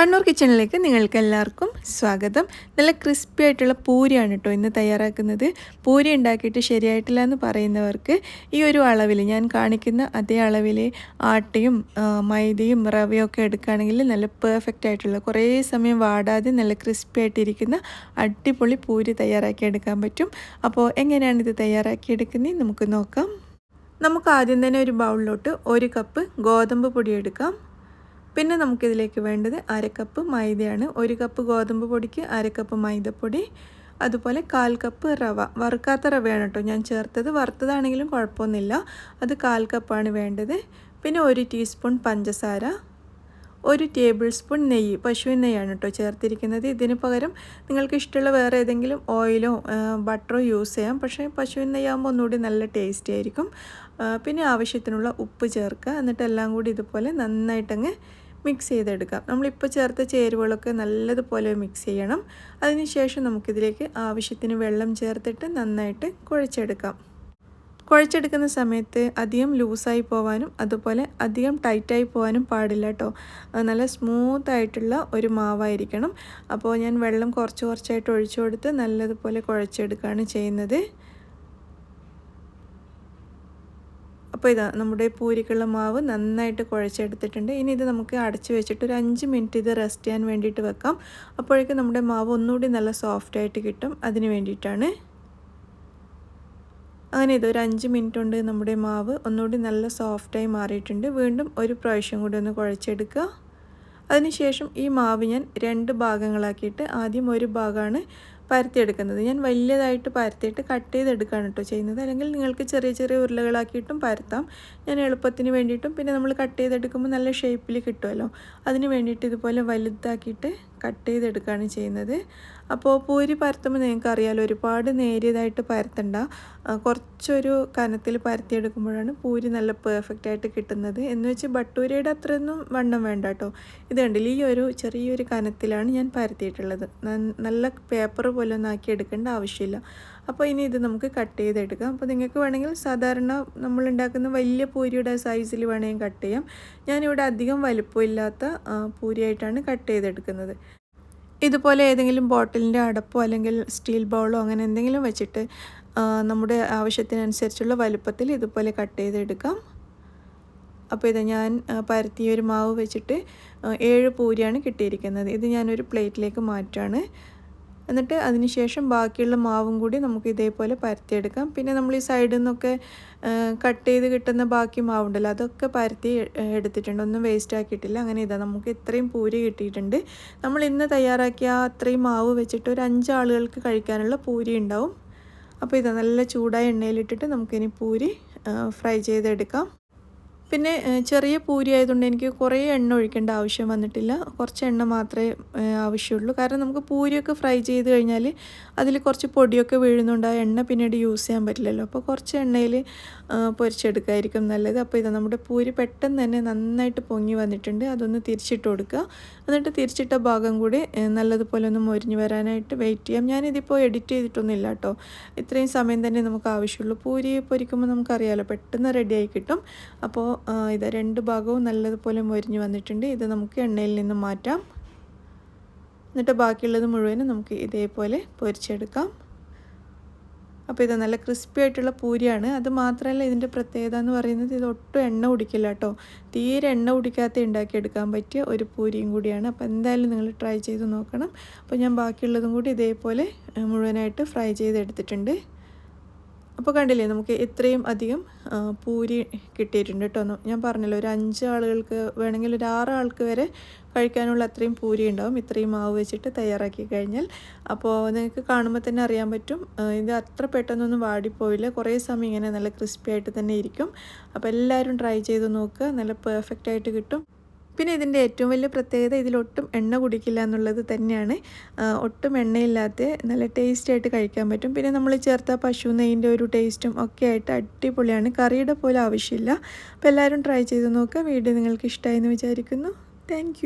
കണ്ണൂർ കിച്ചണിലേക്ക് നിങ്ങൾക്ക് എല്ലാവർക്കും സ്വാഗതം. നല്ല ക്രിസ്പി ആയിട്ടുള്ള പൂരിയാണ് കേട്ടോ ഇന്ന് തയ്യാറാക്കുന്നത്. പൂരി ഉണ്ടാക്കിയിട്ട് ശരിയായിട്ടില്ല എന്ന് പറയുന്നവർക്ക് ഈ ഒരു അളവിൽ ഞാൻ കാണിക്കുന്ന അതേ അളവിൽ ആട്ടയും മൈദയും റവയും ഒക്കെ എടുക്കുകയാണെങ്കിൽ നല്ല പെർഫെക്റ്റ് ആയിട്ടുള്ള കുറേ സമയം വാടാതെ നല്ല ക്രിസ്പി ആയിട്ടിരിക്കുന്ന അടിപൊളി പൂരി തയ്യാറാക്കി എടുക്കാൻ പറ്റും. അപ്പോൾ എങ്ങനെയാണ് ഇത് തയ്യാറാക്കി നമുക്ക് നോക്കാം. നമുക്ക് ആദ്യം തന്നെ ഒരു ബൗളിലോട്ട് ഒരു കപ്പ് ഗോതമ്പ് പൊടി എടുക്കാം. പിന്നെ നമുക്കിതിലേക്ക് വേണ്ടത് അര കപ്പ് മൈദയാണ്. ഒരു കപ്പ് ഗോതമ്പ് പൊടിക്ക് അര കപ്പ് മൈദപ്പൊടി അതുപോലെ കാൽ കപ്പ് റവ. വറുക്കാത്ത റവയാണ് കേട്ടോ ഞാൻ ചേർത്തത്. വറുത്തതാണെങ്കിലും കുഴപ്പമൊന്നുമില്ല. അത് കാൽ കപ്പാണ് വേണ്ടത്. പിന്നെ ഒരു ടീസ്പൂൺ പഞ്ചസാര ഒരു ടേബിൾ സ്പൂൺ നെയ്യ് പശുവിൻ നെയ്യാണ് കേട്ടോ ചേർത്തിരിക്കുന്നത്. ഇതിന് പകരം നിങ്ങൾക്ക് ഇഷ്ടമുള്ള വേറെ ഏതെങ്കിലും ഓയിലോ ബട്ടറോ യൂസ് ചെയ്യാം. പക്ഷേ പശുവിൻ നെയ്യാകുമ്പോൾ ഒന്നുകൂടി നല്ല ടേസ്റ്റി ആയിരിക്കും. പിന്നെ ആവശ്യത്തിനുള്ള ഉപ്പ് ചേർക്കുക. എന്നിട്ട് എല്ലാം കൂടി ഇതുപോലെ നന്നായിട്ടങ്ങ് മിക്സ് ചെയ്തെടുക്കാം നമ്മളിപ്പോൾ ചേർത്ത ചേരുവകളൊക്കെ നല്ലതുപോലെ മിക്സ് ചെയ്യണം. അതിനുശേഷം നമുക്കിതിലേക്ക് ആവശ്യത്തിന് വെള്ളം ചേർത്തിട്ട് നന്നായിട്ട് കുഴച്ചെടുക്കാം. കുഴച്ചെടുക്കുന്ന സമയത്ത് അധികം ലൂസായി പോവാനും അതുപോലെ അധികം ടൈറ്റായി പോവാനും പാടില്ല കേട്ടോ നല്ല സ്മൂത്ത് ആയിട്ടുള്ള ഒരു മാവായിരിക്കണം. അപ്പോൾ ഞാൻ വെള്ളം കുറച്ച് കുറച്ചായിട്ട് ഒഴിച്ചു കൊടുത്ത് നല്ലതുപോലെ കുഴച്ചെടുക്കുകയാണ് ചെയ്യുന്നത്. അപ്പോൾ ഇതാ നമ്മുടെ പൂരിക്കുള്ള മാവ് നന്നായിട്ട് കുഴച്ചെടുത്തിട്ടുണ്ട്. ഇനി ഇത് നമുക്ക് അടച്ചു വെച്ചിട്ട് ഒരു അഞ്ച് മിനിറ്റ് ഇത് റെസ്റ്റ് ചെയ്യാൻ വേണ്ടിയിട്ട് വെക്കാം. അപ്പോഴേക്കും നമ്മുടെ മാവ് ഒന്നുകൂടി നല്ല സോഫ്റ്റായിട്ട് കിട്ടും. അതിന് വേണ്ടിയിട്ടാണ്. അങ്ങനെ ഇത് ഒരു അഞ്ച് മിനിറ്റ് കൊണ്ട് നമ്മുടെ മാവ്. ഒന്നുകൂടി നല്ല സോഫ്റ്റായി മാറിയിട്ടുണ്ട്. വീണ്ടും ഒരു പ്രാവശ്യം കൂടി ഒന്ന് കുഴച്ചെടുക്കുക. അതിനുശേഷം ഈ മാവ് ഞാൻ രണ്ട് ഭാഗങ്ങളാക്കിയിട്ട് ആദ്യം ഒരു ഭാഗമാണ് പരത്തിയെടുക്കുന്നത്. ഞാൻ വലിയതായിട്ട് പരത്തിയിട്ട് കട്ട് ചെയ്തെടുക്കുകയാണ് കേട്ടോ ചെയ്യുന്നത്. അല്ലെങ്കിൽ നിങ്ങൾക്ക് ചെറിയ ചെറിയ ഉരുളകളാക്കിയിട്ടും പരത്താം. ഞാൻ എളുപ്പത്തിന് വേണ്ടിയിട്ടും പിന്നെ നമ്മൾ കട്ട് ചെയ്തെടുക്കുമ്പോൾ നല്ല ഷേപ്പിൽ കിട്ടുമല്ലോ. അതിന് വേണ്ടിയിട്ട് ഇതുപോലെ വലുതാക്കിയിട്ട് കട്ട് ചെയ്തെടുക്കുകയാണ് ചെയ്യുന്നത്. അപ്പോൾ പൂരി പരത്തുമ്പോൾ നിങ്ങൾക്ക് അറിയാമല്ലോ ഒരുപാട് നേരിയതായിട്ട് പരത്തണ്ട. കുറച്ചൊരു കനത്തിൽ പരത്തിയെടുക്കുമ്പോഴാണ് പൂരി നല്ല പെർഫെക്റ്റ് ആയിട്ട് കിട്ടുന്നത്. എന്ന് വെച്ച് ബട്ടൂരയുടെ അത്രയൊന്നും വണ്ണം വേണ്ട കേട്ടോ. ഇത് കണ്ടില്ല ഈ ഒരു ചെറിയൊരു കനത്തിലാണ് ഞാൻ പരത്തിയിട്ടുള്ളത്. നല്ല പേപ്പർ പോലെ ഒന്നും ആക്കി എടുക്കേണ്ട ആവശ്യമില്ല. അപ്പോൾ ഇനി ഇത് നമുക്ക് കട്ട് ചെയ്തെടുക്കാം. അപ്പോൾ നിങ്ങൾക്ക് വേണമെങ്കിൽ സാധാരണ നമ്മൾ ഉണ്ടാക്കുന്ന വലിയ പൂരിയുടെ സൈസിൽ വേണമെങ്കിൽ കട്ട് ചെയ്യാം. ഞാനിവിടെ അധികം വലുപ്പമില്ലാത്ത പൂരിയായിട്ടാണ് കട്ട് ചെയ്തെടുക്കുന്നത്. ഇതുപോലെ ഏതെങ്കിലും ബോട്ടിലിന്റെ അടപ്പോ അല്ലെങ്കിൽ സ്റ്റീൽ ബൗളോ അങ്ങനെ എന്തെങ്കിലും വെച്ചിട്ട് നമ്മുടെ ആവശ്യത്തിനനുസരിച്ചുള്ള വലുപ്പത്തിൽ ഇതുപോലെ കട്ട് ചെയ്തെടുക്കാം. അപ്പോൾ ഇത് ഞാൻ പരത്തിയ ഒരു മാവ് വെച്ചിട്ട് ഏഴ് പൂരിയാണ് കിട്ടിയിരിക്കുന്നത്. ഇത് ഞാനൊരു പ്ലേറ്റിലേക്ക് മാറ്റാണ് എന്നിട്ട് അതിനുശേഷം ബാക്കിയുള്ള മാവും കൂടി നമുക്ക് ഇതേപോലെ പരത്തിയെടുക്കാം. പിന്നെ നമ്മൾ ഈ സൈഡിൽ നിന്നൊക്കെ കട്ട് ചെയ്ത് കിട്ടുന്ന ബാക്കി മാവുണ്ടല്ലോ അതൊക്കെ പരത്തി എടുത്തിട്ടുണ്ട്. ഒന്നും വേസ്റ്റ് ആക്കിയിട്ടില്ല. അങ്ങനെ ഇതാ നമുക്ക് ഇത്രയും പൂരി കിട്ടിയിട്ടുണ്ട്. നമ്മൾ ഇന്ന് തയ്യാറാക്കിയ അത്രയും മാവ് വെച്ചിട്ട് ഒരു അഞ്ചാളുകൾക്ക് കഴിക്കാനുള്ള പൂരി ഉണ്ടാവും. അപ്പോൾ ഇതാ നല്ല ചൂടായ എണ്ണയിലിട്ടിട്ട് നമുക്കിനി പൂരി ഫ്രൈ ചെയ്തെടുക്കാം. പിന്നെ ചെറിയ പൂരി ആയതുകൊണ്ട് എനിക്ക് കുറേ എണ്ണ ഒഴിക്കേണ്ട ആവശ്യം വന്നിട്ടില്ല. കുറച്ച് എണ്ണ മാത്രമേ ആവശ്യമുള്ളൂ. കാരണം നമുക്ക് പൂരിയൊക്കെ ഫ്രൈ ചെയ്ത് കഴിഞ്ഞാൽ അതിൽ കുറച്ച് പൊടിയൊക്കെ വീഴുന്നുണ്ട് ആ എണ്ണ പിന്നീട് യൂസ് ചെയ്യാൻ പറ്റില്ലല്ലോ. അപ്പോൾ കുറച്ച് എണ്ണയിൽ പൊരിച്ചെടുക്കായിരിക്കും നല്ലത്. അപ്പോൾ ഇത് നമ്മുടെ പൂരി പെട്ടെന്ന് തന്നെ നന്നായിട്ട് പൊങ്ങി വന്നിട്ടുണ്ട്. അതൊന്ന് തിരിച്ചിട്ട് കൊടുക്കുക. എന്നിട്ട് തിരിച്ചിട്ട ഭാഗം കൂടി നല്ലതുപോലെ ഒന്ന് മൊരിഞ്ഞ് വരാനായിട്ട് വെയിറ്റ് ചെയ്യാം. ഞാനിതിപ്പോൾ എഡിറ്റ് ചെയ്തിട്ടൊന്നുമില്ല കേട്ടോ. ഇത്രയും സമയം തന്നെ നമുക്ക് ആവശ്യമുള്ളൂ. പൂരി പൊരിക്കുമ്പോൾ നമുക്കറിയാമല്ലോ പെട്ടെന്ന് റെഡിയായി കിട്ടും. അപ്പോൾ ഇത് രണ്ട് ഭാഗവും നല്ലതുപോലെ മൊരിഞ്ഞ് വന്നിട്ടുണ്ട്. ഇത് നമുക്ക് എണ്ണയിൽ നിന്ന് മാറ്റാം. എന്നിട്ട് ബാക്കിയുള്ളത് മുഴുവനും നമുക്ക് ഇതേപോലെ പൊരിച്ചെടുക്കാം. അപ്പോൾ ഇത് നല്ല ക്രിസ്പി ആയിട്ടുള്ള പൂരിയാണ്. അത് മാത്രമല്ല ഇതിന്റെ പ്രത്യേകത എന്ന് പറയുന്നത് ഇത് ഒട്ടും എണ്ണ കുടിക്കില്ല കേട്ടോ. തീരെ എണ്ണ കുടിക്കാത്ത ഉണ്ടാക്കിയെടുക്കാൻ പറ്റിയ ഒരു പൂരിയും കൂടിയാണ്. അപ്പോൾ എന്തായാലും നിങ്ങൾ ട്രൈ ചെയ്ത് നോക്കണം. അപ്പോൾ ഞാൻ ബാക്കിയുള്ളതും കൂടി ഇതേപോലെ മുഴുവനായിട്ട് ഫ്രൈ ചെയ്തെടുത്തിട്ടുണ്ട്. അപ്പോൾ കണ്ടില്ലേ നമുക്ക് ഇത്രയും അധികം പൂരി കിട്ടിയിട്ടുണ്ട് കേട്ടോ. ഞാൻ പറഞ്ഞല്ലോ ഒരു അഞ്ച് ആളുകൾക്ക് വേണമെങ്കിൽ ഒരു ആറ് ആൾക്ക് വരെ കഴിക്കാനുള്ള അത്രയും പൂരി ഉണ്ടാവും. ഇത്രയും മാവ് വെച്ചിട്ട് തയ്യാറാക്കി കഴിഞ്ഞാൽ. അപ്പോൾ നിങ്ങൾക്ക് കാണുമ്പോൾ തന്നെ അറിയാൻ പറ്റും. ഇത് അത്ര പെട്ടെന്നൊന്നും വാടിപ്പോയില്ല കുറേ സമയം ഇങ്ങനെ നല്ല ക്രിസ്പി ആയിട്ട് തന്നെ ഇരിക്കും. അപ്പോൾ എല്ലാവരും ട്രൈ ചെയ്ത് നോക്കുക. നല്ല പെർഫെക്റ്റ് ആയിട്ട് കിട്ടും. പിന്നെ ഇതിന്റെ ഏറ്റവും വലിയ പ്രത്യേകത ഇതിലൊട്ടും എണ്ണ കുടിക്കില്ല എന്നുള്ളത് തന്നെയാണ്. ഒട്ടും എണ്ണയില്ലാത്ത നല്ല ടേസ്റ്റി ആയിട്ട് കഴിക്കാൻ പറ്റും. പിന്നെ നമ്മൾ ചേർത്ത പശു നെയ്യിന്റെ ഒരു ടേസ്റ്റും ഒക്കെ ആയിട്ട് അടിപൊളിയാണ്. കറിയുടെ പോലെ ആവശ്യമില്ല. അപ്പോൾ എല്ലാവരും ട്രൈ ചെയ്ത് നോക്കുക. വീഡിയോ നിങ്ങൾക്ക് ഇഷ്ടമായി എന്ന് വിചാരിക്കുന്നു. താങ്ക്